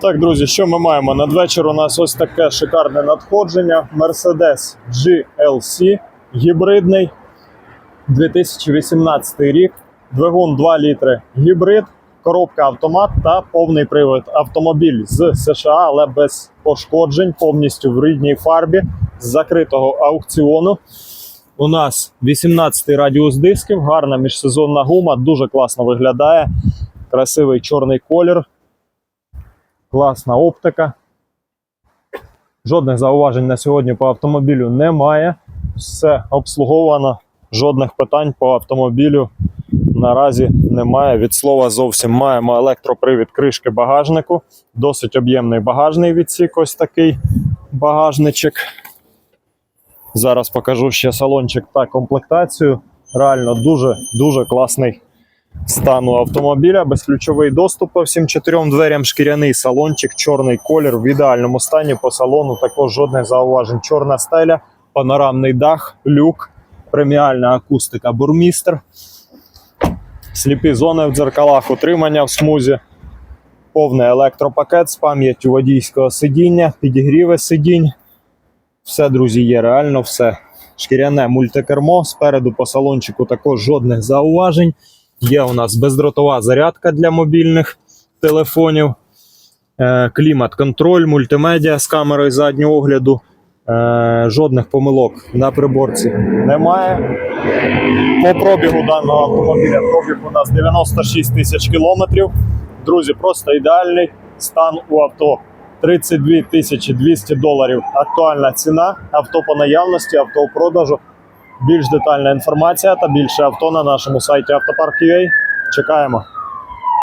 Так, друзі, що ми маємо? Надвечір у нас ось таке шикарне надходження. Mercedes GLC гібридний 2018 рік. Двигун 2 літри гібрид, коробка автомат та повний привод. Автомобіль з США, але без пошкоджень, повністю в рідній фарбі з закритого аукціону. У нас 18 радіус дисків, гарна міжсезонна гума, дуже класно виглядає. Красивий чорний колір, класна оптика. Жодних зауважень на сьогодні по автомобілю немає. Все обслуговано, жодних питань по автомобілю наразі немає. Від слова зовсім маємо електропривід кришки багажнику. Досить об'ємний багажний відсік, ось такий багажничок. Зараз покажу ще салончик та комплектацію. Реально дуже дуже класний стан у автомобіля. Безключовий доступ по всім чотирьом дверям, шкіряний салончик, чорний колір в ідеальному стані. По салону також жодних зауважень. Чорна стеля, панорамний дах, люк, преміальна акустика, бурмістр, сліпі зони в дзеркалах, утримання в смузі. Повний електропакет з пам'яттю водійського сидіння, підігріви сидінь. Все, друзі, є реально все. Шкіряне мультикермо. Спереду по салончику також жодних зауважень. Є у нас бездротова зарядка для мобільних телефонів, е, клімат-контроль, мультимедіа з камерою заднього огляду. Е, Жодних помилок на приборці немає. По пробігу даного автомобіля пробіг у нас 96 тисяч кілометрів. Друзі, просто ідеальний стан у авто. 32 тисячі 200 доларів актуальна ціна. Авто по наявності, авто у продажу. Більш детальна інформація та більше авто на нашому сайті автопарк.ua. Чекаємо.